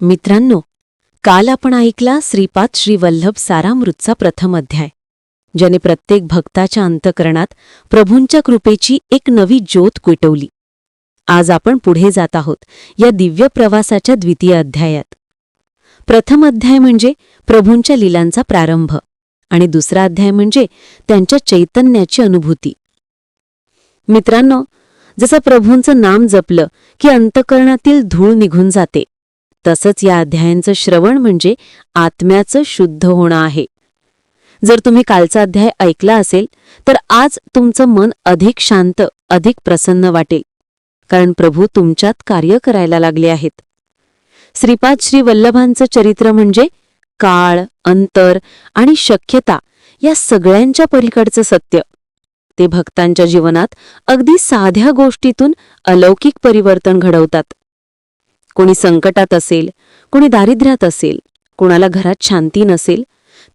मित्रांनो काल आपण ऐकला श्रीपाद श्री वल्लभ सारामृतचा प्रथम अध्याय ज्याने प्रत्येक भक्ताच्या अंतकरणात प्रभूंच्या कृपेची एक नवी ज्योत कुटवली. आज आपण पुढे जात आहोत या दिव्य प्रवासाच्या द्वितीय अध्यायात. प्रथम अध्याय म्हणजे प्रभूंच्या लीलांचा प्रारंभ आणि दुसरा अध्याय म्हणजे त्यांच्या चैतन्याची अनुभूती. मित्रांनो जसं प्रभूंचं नाम जपलं की अंतकरणातील धूळ निघून जाते तसंच या अध्यायांचं श्रवण म्हणजे आत्म्याचं शुद्ध होणं आहे. जर तुम्ही कालचा अध्याय ऐकला असेल तर आज तुमचं मन अधिक शांत अधिक प्रसन्न वाटेल. कारण प्रभू तुमच्यात कार्य करायला लागले आहेत. श्रीपाद श्री वल्लभांचं चरित्र म्हणजे काळ अंतर आणि शक्यता या सगळ्यांच्या पलीकडचं सत्य. ते भक्तांच्या जीवनात अगदी साध्या गोष्टीतून अलौकिक परिवर्तन घडवतात. कोणी संकटात असेल कोणी दारिद्र्यात असेल कोणाला घरात शांती नसेल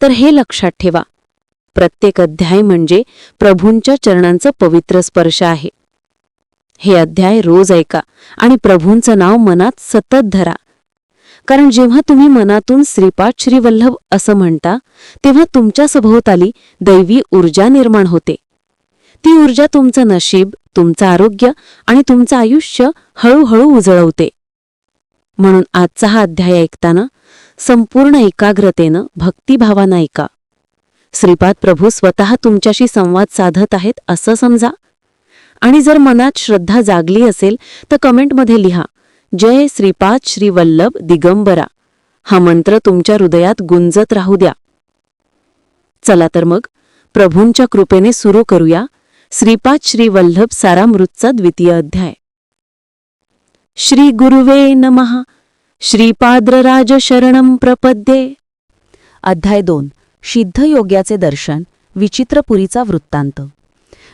तर हे लक्षात ठेवा. प्रत्येक अध्याय म्हणजे प्रभूंच्या चरणांचं पवित्र स्पर्श आहे. हे अध्याय रोज ऐका आणि प्रभूंचं नाव मनात सतत धरा. कारण जेव्हा तुम्ही मनातून श्रीपाद श्रीवल्लभ असं म्हणता तेव्हा तुमच्या सभोवताली दैवी ऊर्जा निर्माण होते. ती ऊर्जा तुमचं नशीब तुमचं आरोग्य आणि तुमचं आयुष्य हळूहळू उजळवते. म्हणून आजचा हा अध्याय ऐकताना संपूर्ण एकाग्रतेनं भक्तिभावानं ऐका. श्रीपाद प्रभू स्वतः तुमच्याशी संवाद साधत आहेत असं समजा. आणि जर मनात श्रद्धा जागली असेल तर कमेंटमध्ये लिहा जय श्रीपाद श्री वल्लभ दिगंबरा. हा मंत्र तुमच्या हृदयात गुंजत राहू द्या. चला तर मग प्रभूंच्या कृपेने सुरू करूया श्रीपाद श्री वल्लभ सारामृतचा द्वितीय अध्याय. श्री गुरुवे नमः. श्रीपाद्रराज शरणं प्रपद्ये. अध्याय दोन. सिद्धयोग्याचे दर्शन. विचित्रपुरीचा वृत्तांत.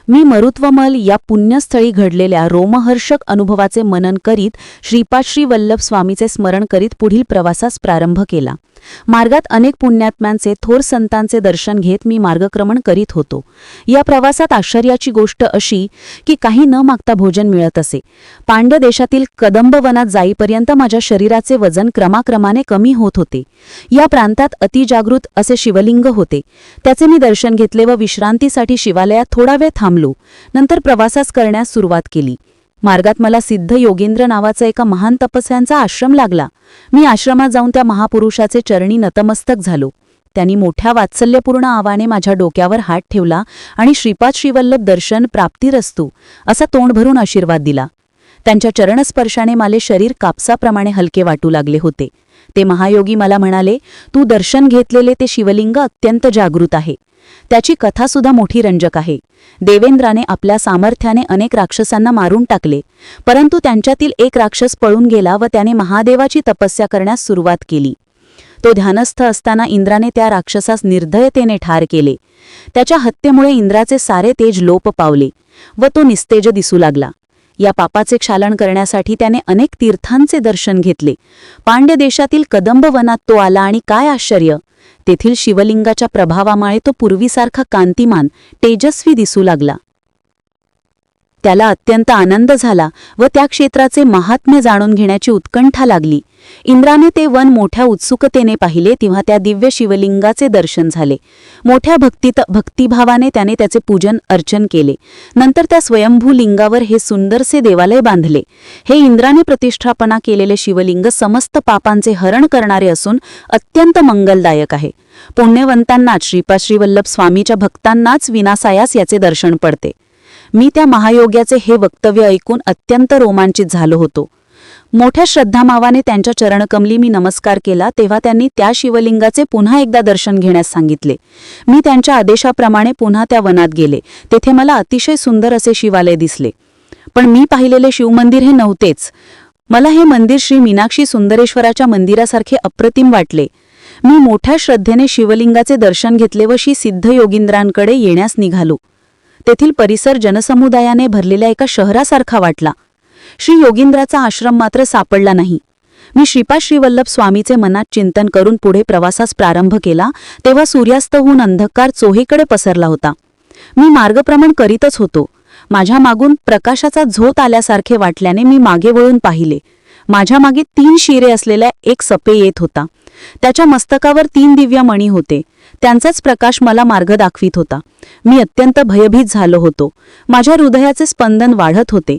मी मरुत्वमल या पुण्यस्थळी घडलेल्या रोमहर्षक अनुभवाचे मनन करीत श्रीपाश्री वल्लभ स्वामीचे स्मरण करीत पुढील प्रवासास प्रारंभ केला. मार्गात अनेक पुण्यात्म्यांचे थोर संतांचे दर्शन घेत मी मार्गक्रमण करीत होतो. या प्रवासात आश्चर्याची गोष्ट अशी की काही न मागता भोजन मिळत असे. पांड्य देशातील कदंब वनात जाईपर्यंत माझ्या शरीराचे वजन क्रमाक्रमाने कमी होत होते. या प्रांतात अतिजागृत असे शिवलिंग होते. त्याचे मी दर्शन घेतले व विश्रांतीसाठी शिवालयात थोडा वेळ थांबले. नंतर प्रवासास करण्यास सुरुवात केली. मार्गात मला सिद्ध योगेंद्र नावाचा एका महान तपस्यांचा आश्रम लागला. मी आश्रमात जाऊन त्या महापुरुषाचे चरणी नतमस्तक झालो. त्यांनी मोठ्या वात्सल्यपूर्ण आवाने माझ्या डोक्यावर हात ठेवला आणि श्रीपाद श्रीवल्लभ दर्शन प्राप्तिरस्तू असा तोंड भरून आशीर्वाद दिला. त्यांच्या चरणस्पर्शाने माले शरीर कापसाप्रमाणे हलके वाटू लागले होते. ते महायोगी मला म्हणाले तू दर्शन घेतलेले ते शिवलिंग अत्यंत जागृत आहे. त्याची कथासुद्धा मोठी रंजक आहे. देवेंद्राने आपल्या सामर्थ्याने अनेक राक्षसांना मारून टाकले परंतु त्यांच्यातील एक राक्षस पळून गेला व त्याने महादेवाची तपस्या करण्यास सुरुवात केली. तो ध्यानस्थ असताना इंद्राने त्या राक्षसास निर्धयतेने ठार केले. त्याच्या हत्येमुळे इंद्राचे सारे तेज लोप पावले व तो निस्तेज दिसू लागला. या पापाचे क्षालन करण्यासाठी त्याने अनेक तीर्थांचे दर्शन घेतले. पांड्य देशातील कदंब वनात तो आला आणि काय आश्चर्य! तेथील शिवलिंगाच्या प्रभावामुळे तो पूर्वीसारखा कांतिमान तेजस्वी दिसू लागला. त्याला अत्यंत आनंद झाला व त्या क्षेत्राचे महात्म्य जाणून घेण्याची उत्कंठा लागली. इंद्राने ते वन मोठ्या उत्सुकतेने पाहिले तेव्हा त्या दिव्य शिवलिंगाचे दर्शन झाले. मोठ्या भक्तीत भक्तिभावाने त्याने त्याचे पूजन अर्चन केले. नंतर त्या स्वयंभू लिंगावर हे सुंदरसे देवालय बांधले. हे इंद्राने प्रतिष्ठापना केलेले शिवलिंग समस्त पापांचे हरण करणारे असून अत्यंत मंगलदायक आहे. पुण्यवंतांनाच श्रीपाद श्रीवल्लभ स्वामीच्या भक्तांनाच विनासायास याचे दर्शन पडते. मी त्या महायोग्याचे हे वक्तव्य ऐकून अत्यंत रोमांचित झालो होतो. मोठ्या श्रद्धामावाने त्यांच्या चरणकमली मी नमस्कार केला तेव्हा त्यांनी त्या शिवलिंगाचे पुन्हा एकदा दर्शन घेण्यास सांगितले. मी त्यांच्या आदेशाप्रमाणे पुन्हा त्या वनात गेले. तेथे मला अतिशय सुंदर असे शिवालय दिसले. पण मी पाहिलेले शिवमंदिर हे नव्हतेच. मला हे मंदिर श्री मीनाक्षी सुंदरेश्वराच्या मंदिरासारखे अप्रतिम वाटले. मी मोठ्या श्रद्धेने शिवलिंगाचे दर्शन घेतले व श्री सिद्ध योगिंद्रांकडे येण्यास निघालो. तेथील परिसर जनसमुदायाने भरलेल्या एका शहरासारखा वाटला. श्री योगिंद्राचा आश्रम मात्र सापडला नाही. मी श्रीपाद श्रीवल्लभ स्वामीचे मनात चिंतन करून पुढे प्रवासास प्रारंभ केला तेव्हा सूर्यास्त होऊन अंधकार चोहीकडे पसरला होता. मी मार्गप्रमण करीतच होतो. माझ्या मागून प्रकाशाचा झोत आल्यासारखे वाटल्याने मी मागे वळून पाहिले. माझ्या मागे तीन शिरे असलेला एक सपे येत होता. त्याच्या मस्तकावर तीन दिव्य मणी होते. त्यांचाच प्रकाश मला मार्ग दाखवित होता. मी अत्यंत भयभीत झालो होतो. माझ्या हृदयाचे स्पंदन वाढत होते.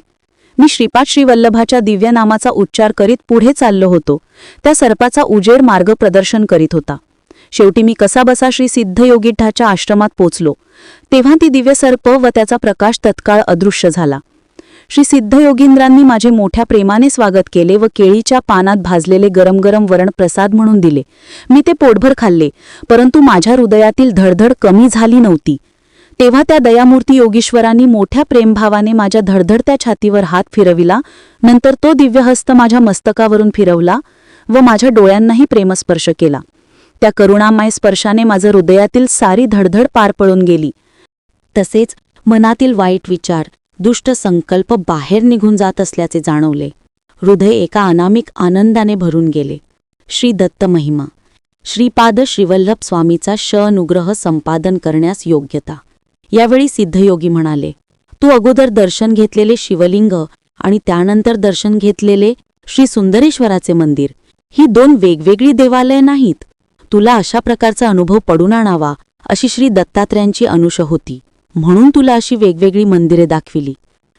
मी श्रीपाद श्रीवल्लभाच्या दिव्य नामाचा उच्चार करीत पुढे चाललो होतो. त्या सर्पाचा उजेड मार्ग प्रदर्शन करीत होता. शेवटी मी कसाबसा श्री सिद्धयोगीठाच्या आश्रमात पोचलो. तेव्हा ती दिव्य सर्प व त्याचा प्रकाश तत्काळ अदृश्य झाला. श्री सिद्धयोगींद्रांनी माझे मोठ्या प्रेमाने स्वागत केले व केळीच्या पानात भाजलेले गरम गरम वरण प्रसाद म्हणून दिले. मी ते पोटभर खाल्ले परंतु माझ्या हृदयातील धडधड कमी झाली नव्हती. तेव्हा त्या दयामूर्ती योगीश्वरांनी मोठ्या प्रेमभावाने माझ्या धडधडत्या छातीवर हात फिरविला नंतर तो दिव्यहस्त माझ्या मस्तकावरून फिरवला व माझ्या डोळ्यांनाही प्रेमस्पर्श केला. त्या करुणामय स्पर्शाने माझं हृदयातील सारी धडधड पार पळून गेली. तसेच मनातील वाईट विचार दुष्ट संकल्प बाहेर निघून जात असल्याचे जाणवले. हृदय एका अनामिक आनंदाने भरून गेले. श्री दत्त महिमा. श्रीपाद श्रीवल्लभ स्वामीचा श अनुग्रह संपादन करण्यास योग्यता. यावेळी सिद्धयोगी म्हणाले तू अगोदर दर्शन घेतलेले शिवलिंग आणि त्यानंतर दर्शन घेतलेले श्री सुंदरेश्वराचे मंदिर ही दोन वेगवेगळी देवालय नाहीत. तुला अशा प्रकारचा अनुभव पडून आणावा अशी श्री दत्तात्रयांची अनुष होती. म्हणून तुला अशी वेगवेगळी मंदिरे दाखविली.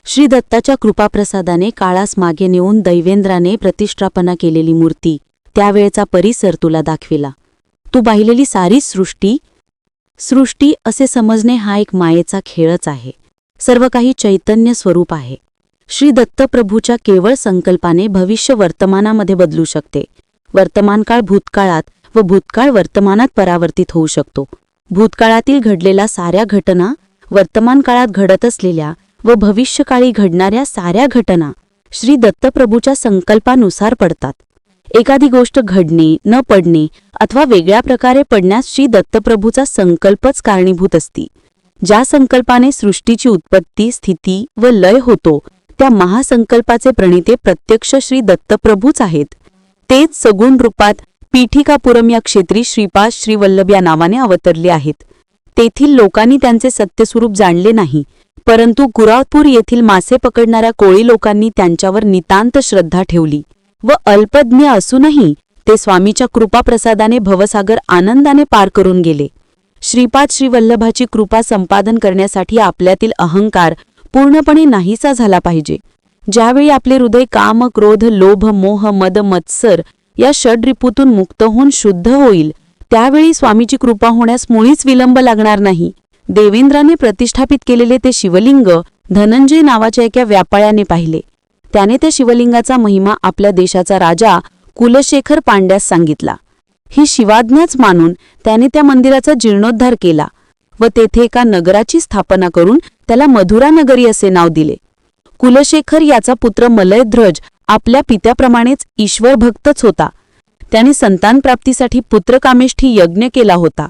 श्री दत्ताच्या कृपाप्रसादाने काळास मागे नेऊन दैवेंद्राने प्रतिष्ठापना केलेली मूर्ती त्यावेळचा परिसर तुला दाखविला. तू पाहिलेली सारी सृष्टी सृष्टी असे समजणे हा एक मायेचा खेळच आहे. सर्व काही चैतन्य स्वरूप आहे. श्री दत्तप्रभूच्या केवळ संकल्पाने भविष्य वर्तमानामध्ये बदलू शकते. वर्तमानकाळ भूतकाळात व भूतकाळ वर्तमानात परावर्तित होऊ शकतो. भूतकाळातील घडलेल्या साऱ्या घटना वर्तमान काळात घडत असलेल्या व भविष्यकाळी घडणाऱ्या साऱ्या घटना श्री दत्तप्रभूच्या संकल्पानुसार पडतात. एखादी गोष्ट घडणे न पडणे अथवा वेगळ्या प्रकारे पडण्यास श्री दत्तप्रभूचा संकल्पच कारणीभूत असती. ज्या संकल्पाने सृष्टीची उत्पत्ती स्थिती व लय होतो त्या महासंकल्पाचे प्रणिते प्रत्यक्ष श्री दत्तप्रभूच आहेत. तेच सगुण रूपात पीठिकापुरम या क्षेत्री श्रीपाद श्रीवल्लभ या नावाने अवतरले आहेत. तेथील लोकांनी त्यांचे सत्यस्वरूप जाणले नाही. परंतु गुरावपूर येथील मासे पकडणाऱ्या कोळी लोकांनी त्यांच्यावर नितांत श्रद्धा ठेवली व अल्पज्ञ असूनही ते स्वामीच्या कृपाप्रसादाने भवसागर आनंदाने पार करून गेले. श्रीपाद श्रीवल्लभाची कृपा संपादन करण्यासाठी आपल्यातील अहंकार पूर्णपणे नाहीसा झाला पाहिजे. ज्यावेळी आपले हृदय काम क्रोध लोभ मोह मद मत्सर या षड्रिपूतून मुक्त होऊन शुद्ध होईल त्यावेळी स्वामीची कृपा होण्यास मुळीच विलंब लागणार नाही. देवेंद्राने प्रतिष्ठापित केलेले ते शिवलिंग धनंजय नावाच्या एका व्यापाळ्याने पाहिले. त्याने त्या शिवलिंगाचा महिमा आपल्या देशाचा राजा कुलशेखर पांड्यास सांगितला. ही शिवाज्ञाच मानून त्याने त्या मंदिराचा जीर्णोद्धार केला व तेथे एका नगराची स्थापना करून त्याला मधुरा नगरी असे नाव दिले. कुलशेखर याचा पुत्र मलयध्रज आपल्या पित्याप्रमाणेच ईश्वरभक्तच होता. त्याने संतानप्राप्तीसाठी पुत्रकामेष्ठी यज्ञ केला होता.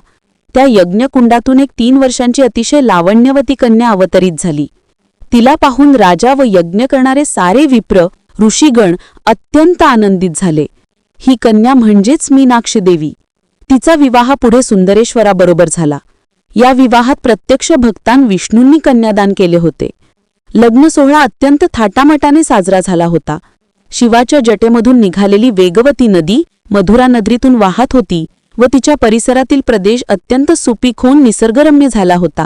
त्या यज्ञकुंडातून एक तीन वर्षांची अतिशय लावण्यवती कन्या अवतरित झाली. तिला पाहून राजा व यज्ञ करणारे सारे विप्र ऋषीगण अत्यंत आनंदित झाले. ही कन्या म्हणजेच मीनाक्षी देवी तिचा विवाह पुढे सुंदरेश्वराबरोबर झाला. या विवाहात प्रत्यक्ष भक्तान विष्णूंनी कन्यादान केले होते. लग्न सोहळा अत्यंत थाटामाटाने साजरा झाला होता. शिवाच्या जटेमधून निघालेली वेगवती नदी मधुरा नगरीतून वाहत होती व तिच्या परिसरातील प्रदेश अत्यंत सुपीक होऊन निसर्गरम्य झाला होता.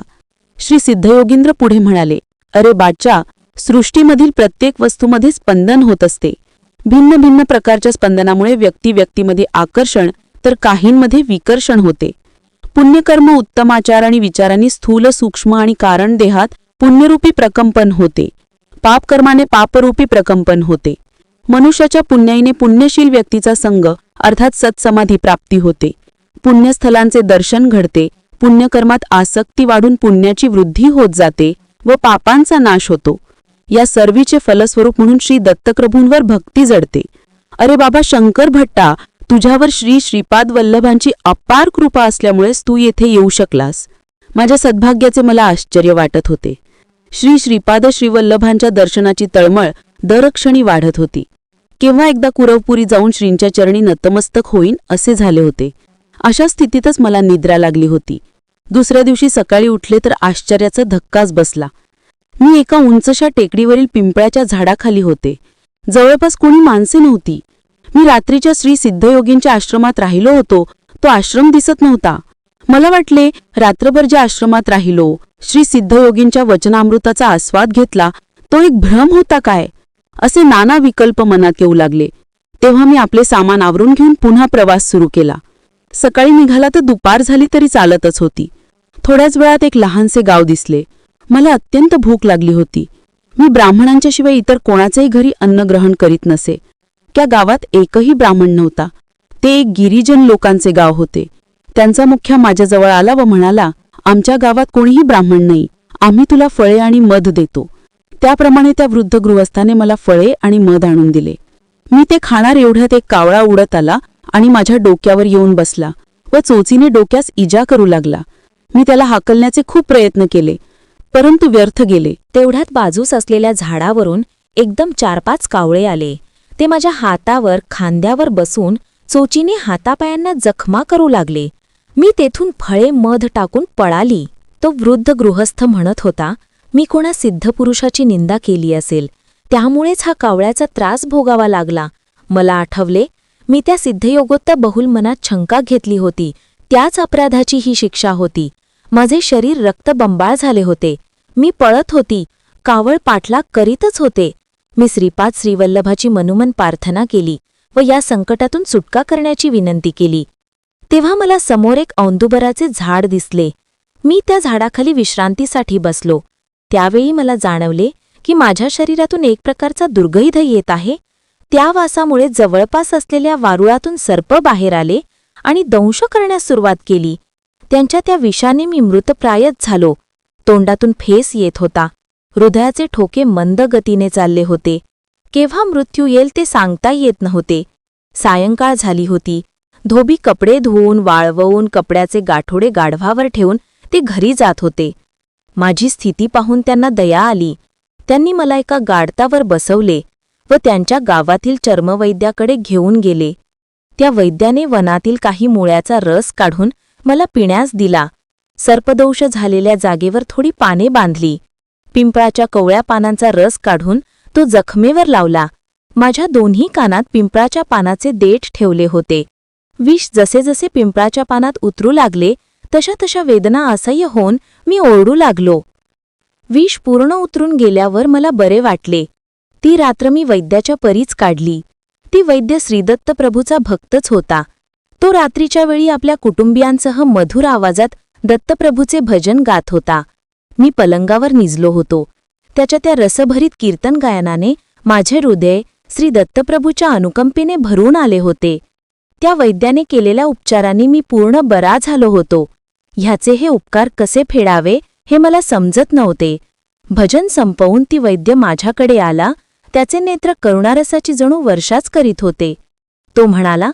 श्री सिद्धयोगींद्र पुढे म्हणाले अरे बाच्या सृष्टीमधील प्रत्येक वस्तूमध्ये स्पंदन होत असते. भिन्न भिन्न प्रकारच्या स्पंदनामुळे व्यक्ती व्यक्तीमध्ये आकर्षण तर काहींमध्ये विकर्षण होते. पुण्यकर्म उत्तमाचार आणि विचारांनी स्थूल सूक्ष्म आणि कारण देहात पुण्यरूपी प्रकंपन होते. पापकर्माने पापरूपी प्रकंपन होते. मनुष्याच्या पुण्याईने पुण्यशील व्यक्तीचा संग अर्थात सत्समाधी प्राप्ती होते. पुण्यस्थलांचे दर्शन घडते पुण्यकर्मात आसक्ती वाढून पुण्याची वृद्धी होत जाते व पापांचा नाश होतो. या सर्वीचे फलस्वरूप म्हणून श्री दत्तप्रभूंवर भक्ती जडते. अरे बाबा शंकर भट्टा तुझ्यावर श्री श्रीपाद वल्लभांची अपार कृपा असल्यामुळेच तू येथे येऊ शकलास. माझ्या सद्भाग्याचे मला आश्चर्य वाटत होते. श्री श्रीपाद श्रीवल्लभांच्या दर्शनाची तळमळ दरक्षणी वाढत होती. केव्हा एकदा कुरवपुरी जाऊन श्रींच्या चरणी नतमस्तक होईन असे झाले होते. अशा स्थितीतच मला निद्रा लागली होती. दुसऱ्या दिवशी सकाळी उठले तर आश्चर्याचा धक्काच बसला. मी एका उंचशा टेकडीवरील पिंपळाच्या झाडाखाली होते. जवळपास कोणी माणसे नव्हती. मी रात्रीच्या श्री सिद्धयोगींच्या आश्रमात राहिलो होतो. तो आश्रम दिसत नव्हता. मला वाटले रात्रभर ज्या आश्रमात राहिलो श्री सिद्धयोगींच्या वचनामृताचा आस्वाद घेतला तो एक भ्रम होता काय? असे नाना विकल्प मनात येऊ लागले. तेव्हा मी आपले सामान आवरून घेऊन पुन्हा प्रवास सुरू केला. सकाळी निघाला तर दुपार झाली तरी चालतच होती. थोड्याच वेळात एक लहानसे गाव दिसले. मला अत्यंत भूक लागली होती. मी ब्राह्मणांच्या शिवाय इतर कोणाच्याही घरी अन्न ग्रहण करीत नसे. त्या गावात एकही ब्राह्मण नव्हता. ते एक गिरिजन लोकांचे गाव होते. त्यांचा मुख्य माझ्याजवळ आला व म्हणाला आमच्या गावात कोणीही ब्राह्मण नाही. आम्ही तुला फळे आणि मध देतो. त्याप्रमाणे त्या वृद्ध गृहस्थाने मला फळे आणि मध आणून दिले. मी ते खाणार एवढ्यात एक कावळा उडत आला आणि माझ्या डोक्यावर येऊन बसला व चोचीने डोक्यास इजा करू लागला. मी त्याला हाकलण्याचे खूप प्रयत्न केले परंतु व्यर्थ गेले. तेवढ्यात बाजूस असलेल्या झाडावरून एकदम चार पाच कावळे आले. ते माझ्या हातावर खांद्यावर बसून चोचीने हातापायांना जखमा करू लागले. मी तेथून फळे मध टाकून पळाली. तो वृद्ध गृहस्थ म्हणत होता मी कोणा सिद्धपुरुषाची निंदा केली असेल त्यामुळेच हा कावळ्याचा त्रास भोगावा लागला. मला आठवले मी त्या सिद्धयोगोत्ता बहुल मनात शंका घेतली होती त्याच अपराधाची ही शिक्षा होती. माझे शरीर रक्तबंबाळ झाले होते. मी पळत होती कावळ पाठलाग करीतच होते. मी श्रीपाद श्रीवल्लभाची मनोमन प्रार्थना केली व या संकटातून सुटका करण्याची विनंती केली. तेव्हा मला समोर एक औंदुबराचे झाड दिसले. मी त्या झाडाखाली विश्रांतीसाठी बसलो. त्यावेळी मला जाणवले की माझ्या शरीरातून एक प्रकारचा दुर्गंध येत आहे. त्या वासामुळे जवळपास असलेल्या वारुळातून सर्प बाहेर आले आणि दंश करण्यास सुरुवात केली. त्यांच्या त्या विषाने मी मृतप्रायच झालो. तोंडातून फेस येत होता. हृदयाचे ठोके मंद गतीने चालले होते. केव्हा मृत्यू येईल ते सांगता येत नव्हते. सायंकाळ झाली होती. धोबी कपडे धुवून वाळवून कपड्याचे गाठोडे गाढवावर ठेवून ते घरी जात होते. माझी स्थिती पाहून त्यांना दया आली. त्यांनी मला एका गाडतावर बसवले व त्यांच्या गावातील चर्मवैद्याकडे घेऊन गेले. त्या वैद्याने वनातील काही मुळ्याचा रस काढून मला पिण्यास दिला. सर्पदोष झालेल्या जागेवर थोडी पाने बांधली. पिंपळाच्या कवळ्या पानांचा रस काढून तो जखमेवर लावला. माझ्या दोन्ही कानात पिंपळाच्या पानाचे देठ ठेवले होते. विष जसे जसे पिंपळाच्या पानात उतरू लागले तशा तशा वेदना असह्य होऊन मी ओरडू लागलो. विष पूर्ण उतरून गेल्यावर मला बरे वाटले. ती रात्र मी वैद्याच्या परीच काढली. ती वैद्य श्रीदत्त प्रभूचा भक्तच होता. तो रात्रीच्या वेळी आपल्या कुटुंबियांसह मधुर आवाजात दत्तप्रभूचे भजन गात होता. मी पलंगावर निजलो होतो. त्याच्या त्या रसभरीत कीर्तन गायनाने माझे हृदय श्री दत्तप्रभूच्या अनुकंपेने भरून आले होते. त्या वैद्याने केलेल्या उपचारांनी मी पूर्ण बरा झालो होतो. ह्याचे हे उपकार कसे फेडावे हे मला समजत नव्हते. भजन संपवून ती वैद्य माझ्याकडे आला. त्याचे नेत्र करुणारसाची जणू वर्षाच करीत होते. तो म्हणाला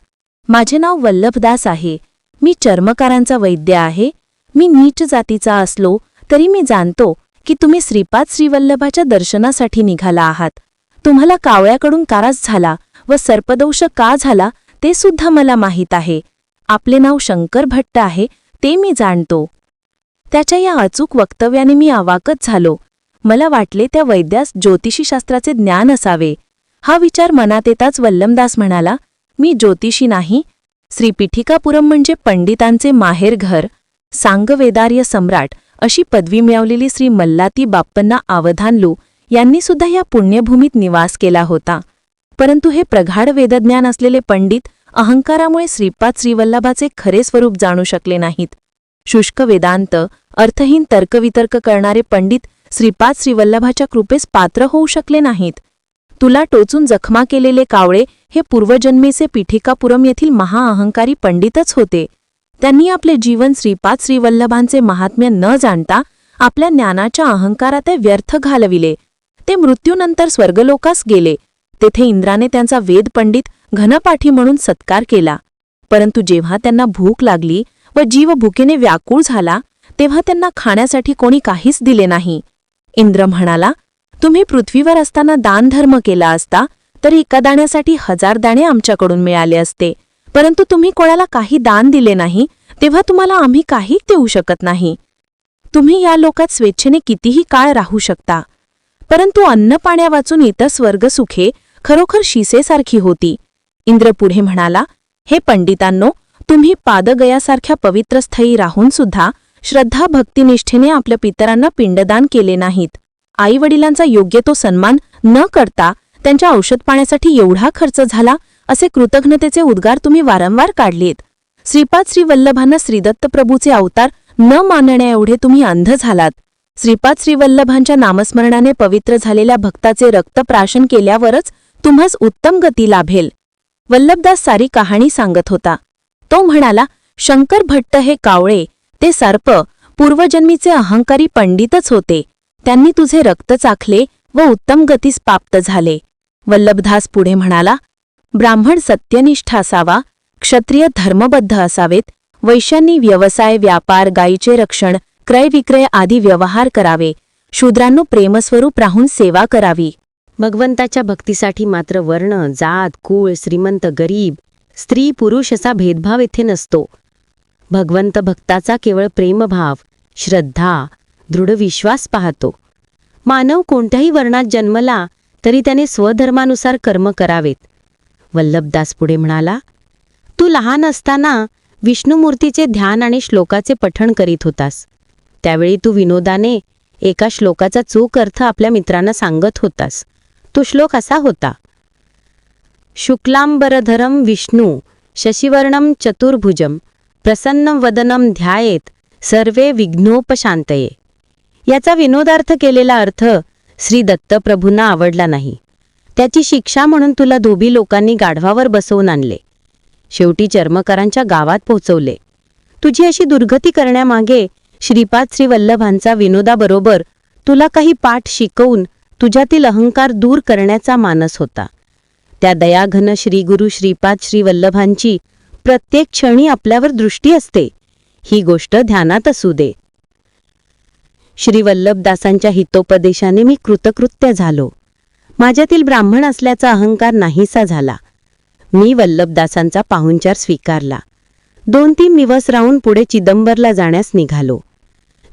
माझे नाव वल्लभदास आहे. मी चर्मकारांचा वैद्य आहे. मी नीच जातीचा असलो तरी मी जाणतो की तुम्ही श्रीपाद श्रीवल्लभाच्या दर्शनासाठी निघाला आहात. तुम्हाला कावळ्याकडून कारास झाला व सर्पदोष का झाला ते सुद्धा मला माहीत आहे. आपले नाव शंकर भट्ट आहे. ते मी जाणतो. त्याच्या या अचूक वक्तव्याने मी आवाकच झालो. मला वाटले त्या वैद्यास ज्योतिषीशास्त्राचे ज्ञान असावे. हा विचार मनात येताच वल्लमदास म्हणाला मी ज्योतिषी नाही. श्रीपीठिकापुरम म्हणजे पंडितांचे माहेरघर सांगवेदार्य सम्राट अशी पदवी मिळवलेली श्री मल्लाती बाप्पन्ना आवधानलू यांनी सुद्धा या पुण्यभूमीत निवास केला होता. परंतु हे प्रगाढ वेदज्ञान असलेले पंडित अहंकारामुळे श्रीपाद श्रीवल्लभाचे खरे स्वरूप जाणू शकले नाहीत. शुष्क वेदांत अर्थहीन तर्कवितर्क करणारे पंडित श्रीपाद श्रीवल्लभाच्या कृपेस पात्र होऊ शकले नाहीत. तुला टोचून जखमा केलेले कावळे हे पूर्वजन्मेचे पीठिकापुरम येथील महाअहंकारी पंडितच होते. त्यांनी आपले जीवन श्रीपाद श्रीवल्लभांचे महात्म्य न जाणता आपल्या ज्ञानाच्या अहंकारात व्यर्थ घालविले. ते मृत्यूनंतर स्वर्गलोकास गेले. तेथे इंद्राने त्यांचा वेद पंडित घनपाठी म्हणून सत्कार केला. परंतु जेव्हा त्यांना भूक लागली व जीव भुकेने व्याकुळ झाला तेव्हा त्यांना खाण्यासाठी कोणी काहीच दिले नाही. इंद्र म्हणाला तुम्ही पृथ्वीवर असताना दानधर्म केला असता तर एका दाण्यासाठी हजार दाणे आमच्याकडून मिळाले असते. परंतु तुम्ही कोणाला काही दान दिले नाही तेव्हा तुम्हाला आम्ही काही देऊ शकत नाही. तुम्ही या लोकात स्वेच्छेने कितीही काळ राहू शकता. परंतु अन्न वाचून इतर स्वर्गसुखे खरोखर शिसेसारखी होती. इंद्र पुढे म्हणाला हे पंडितांनो तुम्ही पादगयासारख्या पवित्र स्थळी राहून सुद्धा श्रद्धा भक्तिनिष्ठेने आपल्या पितरांना पिंडदान केले नाहीत. आईवडिलांचा योग्य तो सन्मान न करता त्यांच्या औषध पाण्यासाठी एवढा खर्च झाला असे कृतज्ञतेचे उद्गार तुम्ही वारंवार काढलेत. श्रीपाद श्रीवल्लभांना श्रीदत्त प्रभूचे अवतार न मानण्या एवढे तुम्ही अंध झालात. श्रीपाद श्रीवल्लभांच्या नामस्मरणाने पवित्र झालेल्या भक्ताचे रक्तप्राशन केल्यावरच तुम्हास उत्तम गती लाभेल. वल्लभदास सारी कहाणी सांगत होता. तो म्हणाला शंकर भट्ट हे कावळे. ते सर्प पूर्वजन्मीचे अहंकारी पंडितच होते. त्यांनी तुझे रक्त चाखले व उत्तम गतीस प्राप्त झाले. वल्लभदास पुढे म्हणाला ब्राह्मण सत्यनिष्ठ असावा क्षत्रिय धर्मबद्ध असावेत वैश्यांनी व्यवसाय व्यापार गायीचे रक्षण क्रयविक्रय आदी व्यवहार करावे. शूद्रांनो प्रेमस्वरूप राहून सेवा करावी. भगवंताच्या भक्तीसाठी मात्र वर्ण जात कुळ श्रीमंत गरीब स्त्री पुरुष असा भेदभाव येथे नसतो. भगवंत भक्ताचा केवळ प्रेमभाव श्रद्धा दृढ विश्वास पाहतो. मानव कोणत्याही वर्णात जन्मला तरी त्याने स्वधर्मानुसार कर्म करावेत. वल्लभदास पुढे म्हणाला तू लहान असताना विष्णुमूर्तीचे ध्यान आणि श्लोकाचे पठण करीत होतास. त्यावेळी तू विनोदाने एका श्लोकाचा चूक अर्थ आपल्या मित्रांना सांगत होतास. तो श्लोक असा होता. शुक्लांबरधरम विष्णू शशिवर्णम चतुर्भुजम प्रसन्न वदनम ध्यायेत सर्वे विघ्नोपशांतये. याचा विनोदार्थ केलेला अर्थ श्री दत्तप्रभूंना आवडला नाही. त्याची शिक्षा म्हणून तुला धोबी लोकांनी गाढवावर बसवून आणले. शेवटी चर्मकारांच्या गावात पोहोचवले. तुझी अशी दुर्गती करण्यामागे श्रीपाद श्रीवल्लभांचा विनोदाबरोबर तुला काही पाठ शिकवून तुझ्यातील अहंकार दूर करण्याचा मानस होता. त्या दयाघन श्रीगुरु श्रीपाद श्रीवल्लभांची प्रत्येक क्षणी आपल्यावर दृष्टी असते. ही गोष्ट ध्यानात असू दे. श्रीवल्लभदासांच्या हितोपदेशाने मी कृतकृत्य झालो. माझ्यातील ब्राह्मण असल्याचा अहंकार नाहीसा झाला. मी वल्लभदासांचा पाहुणचार स्वीकारला. दोन तीन दिवस राहून पुढे चिदंबरला जाण्यास निघालो.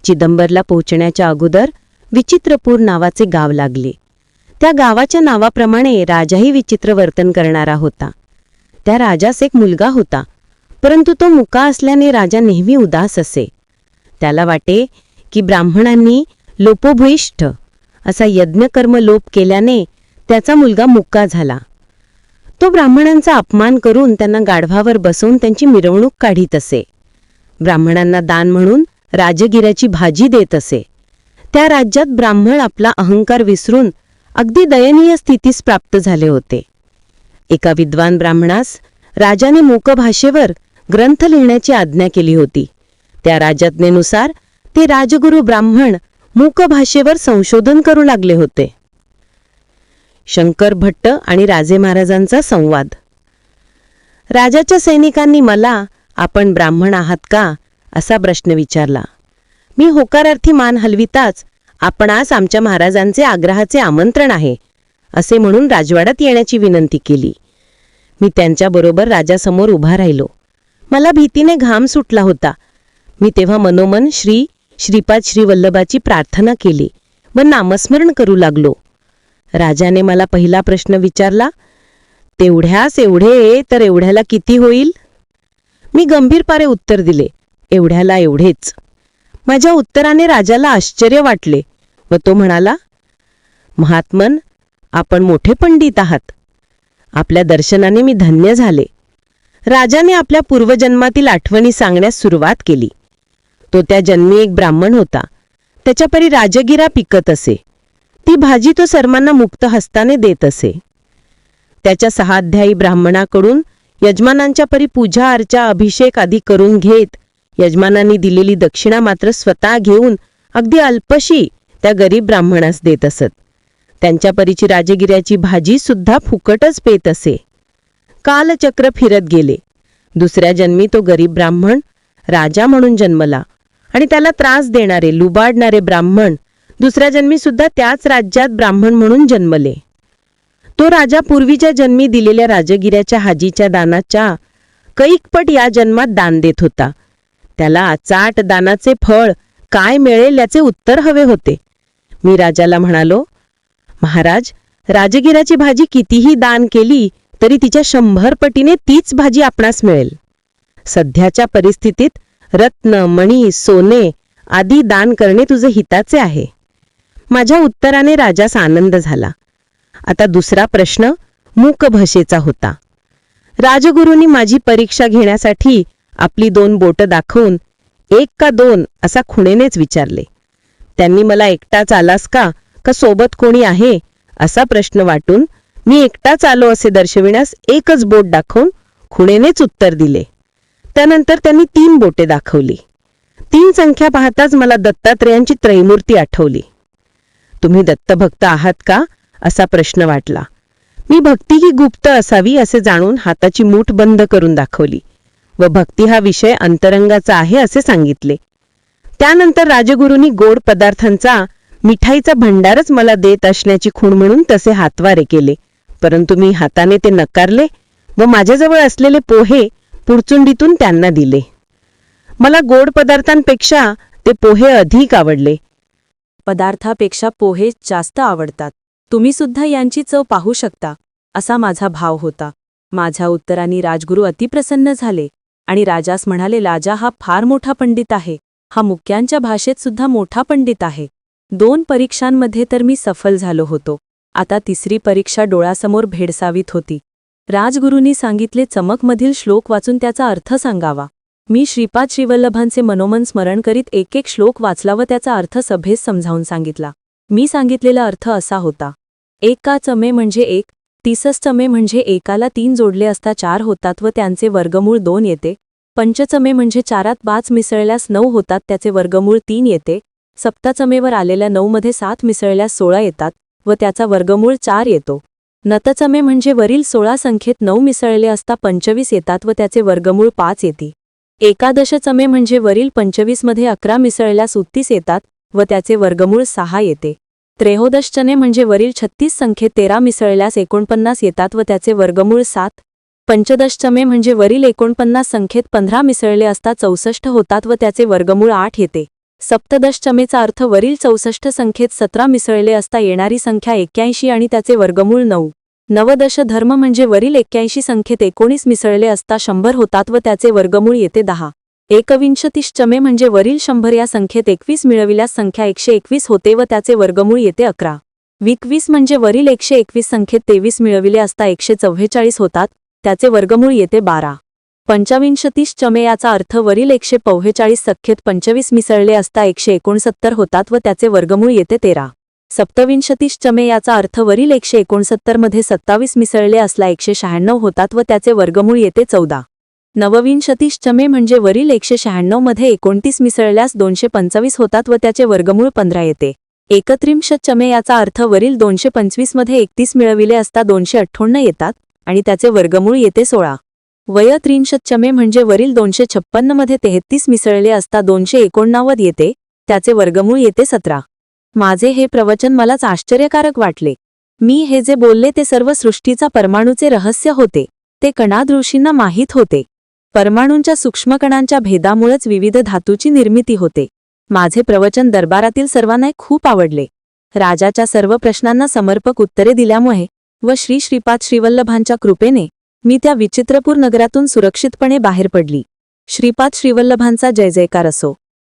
चिदंबरला पोहोचण्याच्या अगोदर विचित्रपूर नावाचे गाव लागले. त्या गावाच्या नावाप्रमाणे राजाही विचित्र वर्तन करणारा होता. त्या राजास एक मुलगा होता परंतु तो मुका असल्याने राजा नेहमी उदास असे. त्याला वाटे की ब्राह्मणांनी लोपोभूइष्ठ असा यज्ञकर्म लोप केल्याने त्याचा मुलगा मुक्का झाला. तो ब्राह्मणांचा अपमान करून त्यांना गाढवावर बसवून त्यांची मिरवणूक काढीत असे. ब्राह्मणांना दान म्हणून राजगिऱ्याची भाजी देत असे. त्या राज्यात ब्राह्मण आपला अहंकार विसरून अगदी दयनीय स्थितीस प्राप्त झाले होते. एका विद्वान ब्राह्मणास राजाने मूकभाषेवर ग्रंथ लिहिण्याची आज्ञा केली होती. त्या राजाज्ञेनुसार ते राजगुरू ब्राह्मण मूकभाषेवर संशोधन करू लागले होते. शंकर भट्ट आणि राजे महाराजांचा संवाद. राजाच्या सैनिकांनी मला आपण ब्राह्मण आहात का? असा प्रश्न विचारला. मी होकारार्थी मान हलविताच आपणास आमच्या महाराजांचे आग्रहाचे आमंत्रण आहे असे म्हणून राजवाड्यात येण्याची विनंती केली. मी त्यांच्याबरोबर राजासमोर उभा राहिलो. मला भीतीने घाम सुटला होता. मी तेव्हा मनोमन श्री श्रीपाद श्रीवल्लभाची प्रार्थना केली व नामस्मरण करू लागलो. राजाने मला पहिला प्रश्न विचारला तेवढ्यास एवढे तर एवढ्याला किती होईल? मी गंभीरपारे उत्तर दिले एवढ्याला एवढेच. माझ्या उत्तराने राजाला आश्चर्य वाटले व तो म्हणाला महात्मन आपण मोठे पंडित आहात. आपल्या दर्शनाने मी धन्य झाले. राजाने आपल्या पूर्वजन्मातील आठवणी सांगण्यास सुरुवात केली. तो त्या जन्मी एक ब्राह्मण होता. त्याच्या परी राजगिरा पिकत असे. ती भाजी तो सर्वांना मुक्त हस्ताने देत असे. त्याच्या सहाध्यायी ब्राह्मणाकडून यजमानांच्या परी पूजा अर्चा अभिषेक आदी करून घेत यजमानांनी दिलेली दक्षिणा मात्र स्वतः घेऊन अगदी अल्पशी त्या गरीब ब्राह्मणास देत असत. त्यांच्या परीची राजगिऱ्याची भाजी सुद्धा फुकटच पेत असे. कालचक्र फिरत गेले. दुसऱ्या जन्मी तो गरीब ब्राह्मण राजा म्हणून जन्मला आणि त्याला त्रास देणारे लुबाडणारे ब्राह्मण दुसऱ्या जन्मी सुद्धा त्याच राज्यात ब्राह्मण म्हणून जन्मले. तो राजा पूर्वीच्या जन्मी दिलेल्या राजगिऱ्याच्या हाजीच्या दानाच्या कैकपट या जन्मात दान देत होता. त्याला चाट दानाचे फळ काय मिळेल याचे उत्तर हवे होते. मी राजाला म्हणालो महाराज राजगिराची भाजी कितीही दान केली तरी तिच्या शंभर पटीने तीच भाजी आपणास मिळेल. सध्याच्या परिस्थितीत रत्न मणी सोने आदी दान करणे तुझे हिताचे आहे. माझ्या उत्तराने राजास आनंद झाला. आता दुसरा प्रश्न मूकभाषेचा होता. राजगुरूंनी माझी परीक्षा घेण्यासाठी आपली दोन बोटं दाखवून एक का दोन असा खुणेनेच विचारले. त्यांनी मला एकटाच आलास का? का सोबत कोणी आहे? असा प्रश्न वाटून मी एकटाच आलो असे दर्शविण्यास एकच बोट दाखवून खुणेनेच उत्तर दिले. त्यानंतर त्यांनी तीन बोटे दाखवली. तीन संख्या पाहताच मला दत्तात्रेयांची त्रैमूर्ती आठवली. तुम्ही दत्तभक्त आहात का? असा प्रश्न वाटला. मी भक्ती ही गुप्त असावी असे जाणून हाताची मूठ बंद करून दाखवली. व भक्ती हा विषय अंतरंगाचा आहे असे सांगितले. त्यानंतर राजगुरूंनी गोड पदार्थांचा मिठाईचा भंडारच मला देत असण्याची खूण म्हणून तसे हातवारे केले. परंतु मी हाताने ते नकारले व माझ्याजवळ असलेले पोहे पुरचुंडीतून त्यांना दिले. मला गोड पदार्थांपेक्षा ते पोहे अधिक आवडले. पदार्थापेक्षा पोहे जास्त आवडतात. तुम्ही सुद्धा यांची चव पाहू शकता असा माझा भाव होता. माझ्या उत्तराने राजगुरू अतिप्रसन्न झाले. आणि राजास म्हणाले राजा हा फार मोठा पंडित आहे. हा मुक्यांच्या भाषेत सुद्धा मोठा पंडित आहे. दोन परीक्षांमध्ये तर मी सफल झालो होतो. आता तिसरी परीक्षा डोळ्यासमोर भेडसावीत होती. राजगुरूंनी सांगितले चमकमधील श्लोक वाचून त्याचा अर्थ सांगावा. मी श्रीपाद श्रीवल्लभांचे मनोमन स्मरण करीत एक एक श्लोक वाचला व त्याचा अर्थ सभेस समजावून सांगितला. मी सांगितलेला अर्थ असा होता. एक का चमे म्हणजे एक तीसच चमे म्हणजे एकाला तीन जोडले असता चार होतात व त्यांचे वर्गमूळ दोन येते. पंचचमे म्हणजे चारात पाच मिसळल्यास नऊ होतात त्याचे वर्गमूळ तीन येते. सप्तचमेवर आलेल्या नऊमध्ये सात मिसळल्यास सोळा येतात व त्याचा वर्गमूळ चार येतो. नतचमे म्हणजे वरील सोळा संख्येत नऊ मिसळले असता पंचवीस येतात व त्याचे वर्गमूळ पाच येते. एकादशचमे म्हणजे वरील पंचवीसमध्ये अकरा मिसळल्यास उत्तीस येतात व त्याचे वर्गमूळ सहा येते. त्रेहोदशचने म्हणजे वरील छत्तीस संख्येत तेरा मिसळल्यास एकोणपन्नास येतात व त्याचे वर्गमूळ सात. पंचदशचमे म्हणजे वरील एकोणपन्नास संख्येत पंधरा मिसळले असता चौसष्ट होतात व त्याचे वर्गमूळ आठ येते. सप्तदशचमेचा अर्थ वरील चौसष्ट संख्येत सतरा मिसळले असता येणारी संख्या एक्क्याऐंशी आणि त्याचे वर्गमूळ नऊ. नवदश धर्म म्हणजे वरील एक्क्याऐंशी संख्येत एकोणीस मिसळले असता शंभर होतात व त्याचे वर्गमूळ येते दहा. एकविंशतिश्चमे म्हणजे वरील शंभर या संख्येत एकवीस मिळविल्यास संख्या एकशे एकवीस होते व त्याचे वर्गमूळ येते अकरा. विकवीस म्हणजे वरील एकशे एकवीस संख्येत तेवीस मिळविले असता एकशे चव्वेचाळीस होतात त्याचे वर्गमूळ येते बारा. पंचविंशतीस याचा अर्थ वरील एकशे पंचेचाळीस संख्येत पंचवीस मिसळले असता एकशे एकोणसत्तर होतात व त्याचे वर्गमूळ येते तेरा. सप्तविंशतिश्चमे याचा अर्थ वरील एकशे एकोणसत्तरमध्ये सत्तावीस मिसळले असला एकशे शहाण्णव होतात व त्याचे वर्गमूळ येते चौदा. नवविंशतीश्चमे म्हणजे वरील एकशे शहाण्णवमध्ये एकोणतीस मिसळल्यास दोनशे पंचवीस होतात व त्याचे वर्गमूळ पंधरा येते. एकत्रिंशत चमे याचा अर्थ वरील दोनशे पंचवीसमध्ये एकतीस मिळविले असता दोनशे अठ्ठ्याण्णव येतात आणि त्याचे वर्गमूळ येते सोळा. वयत्रिंशत चमे म्हणजे वरील दोनशे छप्पन्नमध्ये तेहत्तीस मिसळले असता दोनशे एकोणनव्वद येते त्याचे वर्गमूळ येते सतरा. माझे हे प्रवचन मलाच आश्चर्यकारक वाटले. मी हे जे बोलले ते सर्व सृष्टीचा परमाणूचे रहस्य होते ते कणाद ऋषींना माहीत होते. परमाणूंच्या सूक्ष्मकणांच्या भेदामुळेच विविध धातूची निर्मिती होते. माझे प्रवचन दरबारातील सर्वांना खूप आवडले. राजाच्या सर्व प्रश्नांना समर्पक उत्तरे दिल्यामुळे व श्री श्रीपाद श्रीवल्लभांच्या कृपेने मी त्या विचित्रपूर नगरातून सुरक्षितपणे बाहेर पडली. श्रीपाद श्रीवल्लभांचा जय जयकार असो.